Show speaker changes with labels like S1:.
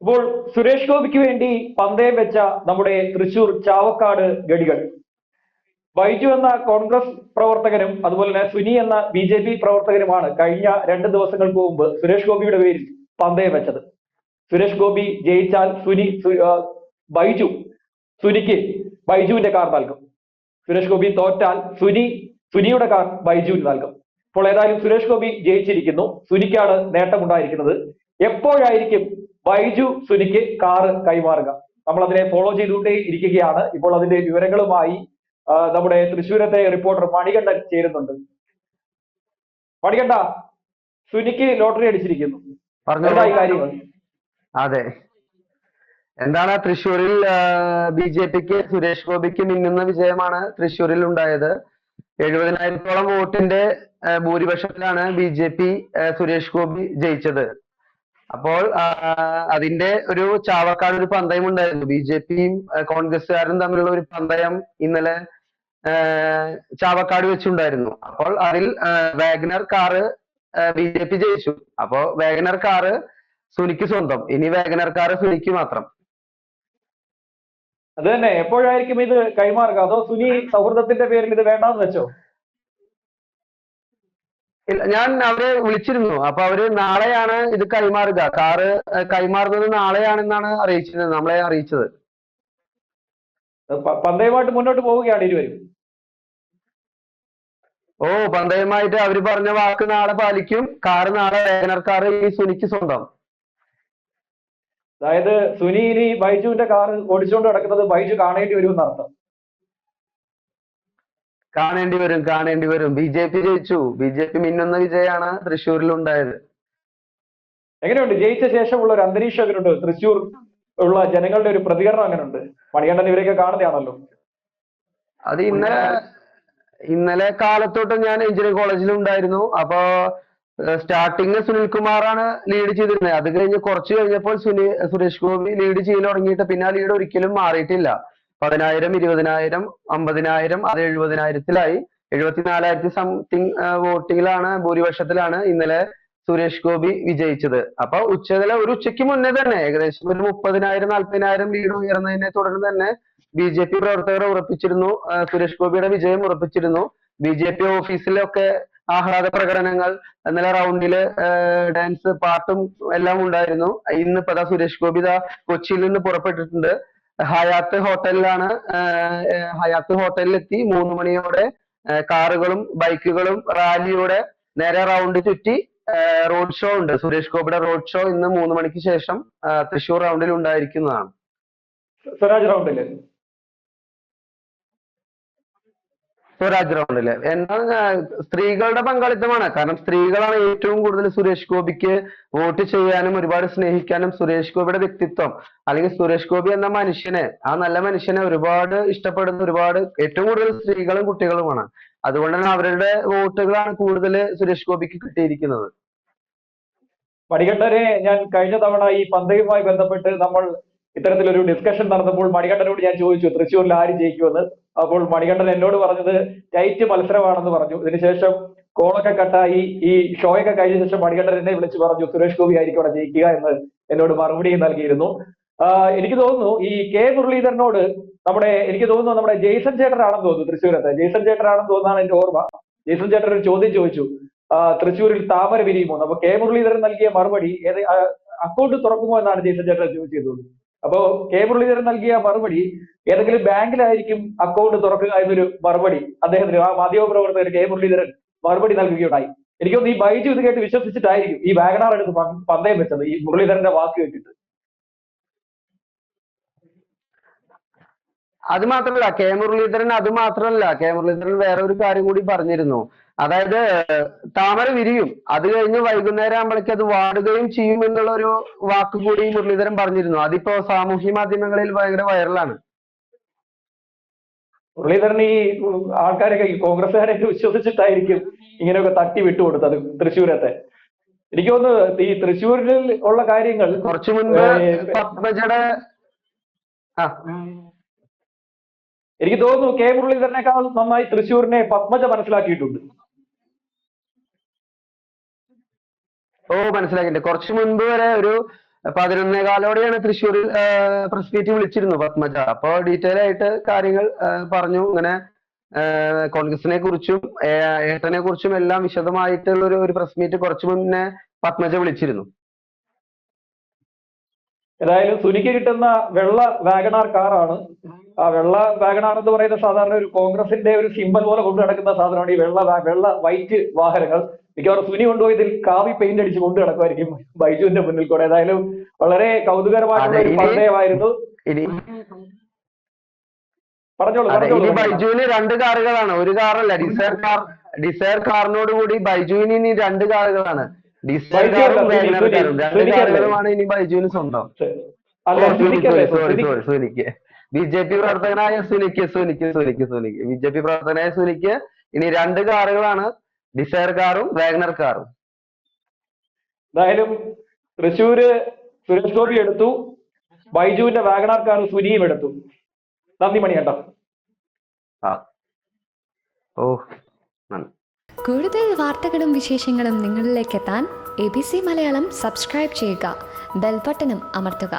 S1: ഇപ്പോൾ സുരേഷ് ഗോപിക്ക് വേണ്ടി പന്തയം വെച്ച നമ്മുടെ തൃശൂർ ചാവക്കാട് ഗഡികൾ. ബൈജു എന്ന കോൺഗ്രസ് പ്രവർത്തകനും അതുപോലെ തന്നെ സുനി എന്ന ബി ജെ പി പ്രവർത്തകനുമാണ് കഴിഞ്ഞ രണ്ട് ദിവസങ്ങൾക്ക് മുമ്പ് സുരേഷ് ഗോപിയുടെ പേരിൽ പന്തയം വെച്ചത്. സുരേഷ് ഗോപി ജയിച്ചാൽ സുനി ബൈജു സുനിക്ക് ബൈജുവിന്റെ കാർ നൽകും. സുരേഷ് ഗോപി തോറ്റാൽ സുനി സുനിയുടെ കാർ ബൈജുവിന് നൽകും. ഇപ്പോൾ ഏതായാലും സുരേഷ് ഗോപി ജയിച്ചിരിക്കുന്നു. സുനിക്കാണ് നേട്ടമുണ്ടായിരിക്കുന്നത്. എപ്പോഴായിരിക്കും ബൈജു സുനിക്ക് കാറ് കൈമാറുക. നമ്മൾ അതിനെ ഫോളോ ചെയ്തുകൊണ്ടേ ഇരിക്കുകയാണ്. ഇപ്പോൾ അതിന്റെ വിവരങ്ങളുമായി നമ്മുടെ തൃശ്ശൂരത്തെ റിപ്പോർട്ടർ മണികണ്ഠൻ ചേരുന്നുണ്ട്. മണികണ്ഠ സുനിക്ക് ലോട്ടറി അടിച്ചിരിക്കുന്നു. കാര്യങ്ങൾ?
S2: അതെ. എന്താണ് തൃശ്ശൂരിൽ ബി ജെ പിക്ക് സുരേഷ് ഗോപിക്ക് മിന്നുന്ന വിജയമാണ് തൃശ്ശൂരിൽ ഉണ്ടായത്. എഴുപതിനായിരത്തോളം വോട്ടിന്റെ ഭൂരിപക്ഷത്തിലാണ് B J P Suresh Gopi ജയിച്ചത്. അപ്പോൾ അതിന്റെ ഒരു ചാവക്കാട് ഒരു പന്തയം ഉണ്ടായിരുന്നു. ബി ജെ പിയും കോൺഗ്രസ്സുകാരും തമ്മിലുള്ള ഒരു പന്തയം ഇന്നലെ ചാവക്കാട് വെച്ചുണ്ടായിരുന്നു. അപ്പോൾ അതിൽ WagonR car B J P ജയിച്ചു. അപ്പോ വാഗ്നർ കാറ് സുനിക്ക് സ്വന്തം. ഇനി വാഗ്നർ കാറ് സുനിക്ക് മാത്രം.
S1: അത് തന്നെ. എപ്പോഴായിരിക്കും ഇത് കൈമാറുക? അതോ സുനി സൗഹൃദത്തിന്റെ പേരിൽ ഇത് വേണ്ടാന്ന് വെച്ചോ?
S2: ഞാൻ അവരെ വിളിച്ചിരുന്നു. അപ്പൊ അവർ നാളെയാണ് ഇത് കൈമാറുക. കാറ് കൈമാറുന്നത് നാളെയാണെന്നാണ് അറിയിച്ചത് നമ്മളെ അറിയിച്ചത്.
S1: പന്തയമായിട്ട് മുന്നോട്ട് പോവുകയാണ് ഇരുവരും.
S2: ഓ പന്തയമായിട്ട് അവർ പറഞ്ഞ വാക്ക് നാളെ പാലിക്കും. കാറ് നാളെ വേഗനർ കാറ് ഈ സുനിക്ക് സ്വന്തം.
S1: അതായത് സുനി ഇനി ബൈജുവിന്റെ കാർ ഓടിച്ചുകൊണ്ട് നടക്കുന്നത് ബൈജു കാണേണ്ടി വരും എന്നർത്ഥം
S2: കാണേണ്ടി വരും കാണേണ്ടി വരും. ബി ജെ പി ജയിച്ചു. ബി ജെ പി മിന്നുന്ന വിജയമാണ് തൃശ്ശൂരിൽ ഉണ്ടായത്
S1: എങ്ങനെയുണ്ട്? ജയിച്ച ശേഷമുള്ള ഒരു അന്തരീക്ഷം എങ്ങനെയുണ്ട്? തൃശ്ശൂർ ഉള്ള ജനങ്ങളുടെ ഒരു പ്രതികരണം എങ്ങനെയുണ്ട്? മണികണ്ഠൻ ഇവരെയൊക്കെ കാണുന്നതാണല്ലോ.
S2: അത് ഇന്നലെ ഇന്നലെ കാലത്തോട്ട് ഞാൻ എഞ്ചിനീയറിംഗ് കോളേജിൽ ഉണ്ടായിരുന്നു അപ്പോ സ്റ്റാർട്ടിങ് സുനിൽകുമാറാണ് ലീഡ് ചെയ്തിരുന്നത്. അത് കഴിഞ്ഞ് കുറച്ച് കഴിഞ്ഞപ്പോൾ സുനി സുരേഷ് ഗോപി ലീഡ് ചെയ്ത് തുടങ്ങിയിട്ട് പിന്നെ ആ ലീഡ് ഒരിക്കലും മാറിയിട്ടില്ല. പതിനായിരം ഇരുപതിനായിരം അമ്പതിനായിരം അത് എഴുപതിനായിരത്തിലായി. എഴുപത്തിനാലായിരത്തി സംതിങ് വോട്ടിങ്ങിലാണ് ഭൂരിപക്ഷത്തിലാണ് ഇന്നലെ സുരേഷ് ഗോപി വിജയിച്ചത്. അപ്പൊ ഉച്ചകല ഒരു ഉച്ചയ്ക്ക് മുന്നേ തന്നെ ഏകദേശം ഒരു മുപ്പതിനായിരം നാൽപ്പതിനായിരം ലീഡ് ഉയർന്നതിനെ തുടർന്ന് തന്നെ ബി ജെ പി പ്രവർത്തകർ ഉറപ്പിച്ചിരുന്നു. സുരേഷ് ഗോപിയുടെ വിജയം ഉറപ്പിച്ചിരുന്നു. ബി ജെ പി ഓഫീസിലൊക്കെ ആഹ്ലാദ പ്രകടനങ്ങൾ ഇന്നലെ റൗണ്ടിൽ ഡാൻസ് പാട്ടും എല്ലാം ഉണ്ടായിരുന്നു. ഇന്നിപ്പോ സുരേഷ് ഗോപി ദാ കൊച്ചിയിൽ നിന്ന് പുറപ്പെട്ടിട്ടുണ്ട്. ഹയാത്ത് ഹോട്ടലിലാണ് ഹയാത്ത് ഹോട്ടലിലെത്തി. മൂന്ന് മണിയോടെ കാറുകളും ബൈക്കുകളും റാലിയോടെ നേരെ റൗണ്ട് ചുറ്റി റോഡ് ഷോ ഉണ്ട്. സുരേഷ് ഗോപിയുടെ റോഡ് ഷോ ഇന്ന് മൂന്ന് മണിക്ക് ശേഷം തൃശൂർ റൗണ്ടിൽ ഉണ്ടായിരിക്കുന്നതാണ്.
S1: സ്വരാജ് റൗണ്ടിൽ.
S2: സ്വരാജ് റൗണ്ടിൽ എന്താണ് സ്ത്രീകളുടെ പങ്കാളിത്തമാണ്. കാരണം സ്ത്രീകളാണ് ഏറ്റവും കൂടുതൽ സുരേഷ് ഗോപിക്ക് വോട്ട് ചെയ്യാനും ഒരുപാട് സ്നേഹിക്കാനും സുരേഷ് ഗോപിയുടെ വ്യക്തിത്വം. അല്ലെങ്കിൽ സുരേഷ് ഗോപി എന്ന മനുഷ്യനെ ആ നല്ല മനുഷ്യനെ ഒരുപാട് ഇഷ്ടപ്പെടുന്ന ഒരുപാട് ഏറ്റവും കൂടുതൽ സ്ത്രീകളും കുട്ടികളുമാണ്. അതുകൊണ്ട് തന്നെ അവരുടെ വോട്ടുകളാണ് കൂടുതൽ സുരേഷ് ഗോപിക്ക് കിട്ടിയിരിക്കുന്നത്.
S1: പടികട്ടരെ ഞാൻ കഴിഞ്ഞ തവണ ഈ പന്തയുമായി ബന്ധപ്പെട്ട് നമ്മൾ ഇത്തരത്തിലൊരു ഡിസ്കഷൻ നടന്നപ്പോൾ മണികണ്ഠനോട് ഞാൻ ചോദിച്ചു തൃശ്ശൂരിൽ ആര് ജയിക്കുമെന്ന്? അപ്പോൾ മണികണ്ഠൻ എന്നോട് പറഞ്ഞത് ടൈറ്റ് മത്സരമാണെന്ന് പറഞ്ഞു. ഇതിനുശേഷം കോളൊക്കെ കട്ടായി. ഈ ഷോയൊക്കെ കഴിഞ്ഞ ശേഷം മണികണ്ഠൻ എന്നെ വിളിച്ചു പറഞ്ഞു സുരേഷ് ഗോപി ആയിരിക്കും അവിടെ ജയിക്കുക എന്ന് എന്നോട് മറുപടി നൽകിയിരുന്നു. എനിക്ക് തോന്നുന്നു ഈ കെ മുരളീധരനോട് നമ്മുടെ എനിക്ക് തോന്നുന്നു നമ്മുടെ ജെയ്സൺ ചേട്ടനാണെന്ന് തോന്നുന്നു തൃശ്ശൂരത്തെ. ജെയ്സൺ ചേട്ടനാണെന്ന് തോന്നുന്നതാണ് എന്റെ ഓർമ്മ. ജെയ്സൺ ചേട്ടൻ ഒരു ചോദ്യം ചോദിച്ചു തൃശ്ശൂരിൽ താമര വിരിയുമോ? അപ്പൊ കെ മുരളീധരൻ നൽകിയ മറുപടി ഏത് അക്കൗണ്ട് തുറക്കുമോ എന്നാണ് ജെയ്സൺ ചേട്ടൻ ചോദിച്ചത്. അപ്പോ കെ മുരളീധരൻ നൽകിയ മറുപടി ഏതെങ്കിലും ബാങ്കിലായിരിക്കും അക്കൗണ്ട് തുറക്കുക എന്നൊരു മറുപടി അദ്ദേഹത്തിന് ആ മാധ്യമ മാധ്യമപ്രവർത്തകർ കെ മുരളീധരൻ മറുപടി നൽകുകയുണ്ടായി. എനിക്കൊന്ന് ഈ ബൈജു ഇത് കേട്ട് വിശ്വസിച്ചിട്ടായിരിക്കും ഈ വാഗനാർ എടുത്ത് പന്തയം വെച്ചത് ഈ മുരളീധരന്റെ വാക്ക് കേട്ടിട്ട്.
S2: അത് മാത്രമല്ല കെ മുരളീധരൻ അത് മാത്രമല്ല കെ മുരളീധരൻ വേറെ ഒരു കാര്യം കൂടി പറഞ്ഞിരുന്നു. അതായത് താമര വിരിയും. അത് കഴിഞ്ഞ് വൈകുന്നേരം ആകുമ്പോഴേക്ക് അത് വാടുകയും ചെയ്യും എന്നുള്ള ഒരു വാക്ക് കൂടി മുരളീധരൻ പറഞ്ഞിരുന്നു. അതിപ്പോ സാമൂഹ്യ മാധ്യമങ്ങളിൽ ഭയങ്കര വൈറലാണ്.
S1: മുരളീധരൻ ഈ ആൾക്കാരൊക്കെ ഈ കോൺഗ്രസ്സുകാരെയൊക്കെ വിശ്വസിച്ചിട്ടായിരിക്കും ഇങ്ങനെയൊക്കെ തട്ടി വിട്ടുകൊടുത്തത് തൃശ്ശൂരത്തെ. എനിക്ക് തോന്നുന്നു ഈ തൃശ്ശൂരിൽ ഉള്ള കാര്യങ്ങൾ
S2: കുറച്ചു മുൻപ് പത്മജയുടെ ആ.
S1: എനിക്ക് തോന്നുന്നു കെ മുരളീധരനേക്കാൾ നന്നായി തൃശ്ശൂരിനെ പത്മജ മനസ്സിലാക്കിയിട്ടുണ്ട്.
S2: ഓ മനസ്സിലാക്കിയിട്ടുണ്ട്. കുറച്ചു മുൻപ് വരെ ഒരു പതിനൊന്നേകാലോടെയാണ് തൃശ്ശൂരിൽ പ്രസ് മീറ്റ് വിളിച്ചിരുന്നു പത്മജ. അപ്പോൾ ഡീറ്റെയിൽ ആയിട്ട് കാര്യങ്ങൾ പറഞ്ഞു. ഇങ്ങനെ കോൺഗ്രസിനെ കുറിച്ചും ഏട്ടനെ കുറിച്ചും എല്ലാം വിശദമായിട്ടുള്ള ഒരു ഒരു പ്രസ് മീറ്റ് കുറച്ചു മുന്നേ പത്മജ വിളിച്ചിരുന്നു.
S1: ഏതായാലും സുനിക്ക് കിട്ടുന്ന വെള്ള വാഗണാർ കാറാണ്. ആ വെള്ള വാഗണാർ എന്ന് പറയുന്ന സാധാരണ ഒരു കോൺഗ്രസിന്റെ ഒരു സിമ്പൽ പോലെ കൊണ്ടു നടക്കുന്ന സാധനമാണ് ഈ വെള്ള വെള്ള വൈറ്റ് വാഹനങ്ങൾ. മിക്കവാറും സുനി കൊണ്ടുപോയി ഇതിൽ കാവി പെയിന്റ് അടിച്ച് കൊണ്ടു നടക്കുമായിരിക്കും ബൈജുവിന്റെ മുന്നിൽ കൂടെ. ഏതായാലും വളരെ കൗതുകരമായിട്ടുള്ള ഒരു പറഞ്ഞോളൂ
S2: ഇനി ബൈജുവിന് രണ്ട് കാറുകളാണ്. ഒരു കാറല്ല ഡിസയർ കാർ ഡിസയർ കാറിനോട് കൂടി ബൈജുവിന് ഇനി രണ്ട് കാറുകളാണ്. ഡിസയർ കാറും
S1: അല്ല,
S2: വാഗണർ കാറും രണ്ട് കാറുകളുമാണ് ഇനി ബൈജുവിന് സ്വന്തം. സോറി സോറി സുനിക്ക്. ബി ജെ പി പ്രവർത്തകനായ സുനിക്ക് സുനിക്ക് സുനിക്ക് സുനിക്ക്. ബി ജെ പി പ്രവർത്തകനായ സുനിക്ക് ഇനി രണ്ട് കാറുകളാണ്. ഡിസയർ കാറും വാഗ്നർ കാറും.
S1: എന്തായാലും തൃശ്ശൂര് സുരേഷ് ഗോപി എടുത്തു. ബൈജുവിന്റെ വാഗണാർ കാർ സുനിയും എടുത്തു. നന്ദി മണി
S2: കേട്ടോ ഓ
S3: കൂടുതൽ വാർത്തകളും വിശേഷങ്ങളും നിങ്ങളിലേക്ക് എത്താൻ A B C Malayalam subscribe ചെയ്യുക. ബെൽബട്ടനും അമർത്തുക.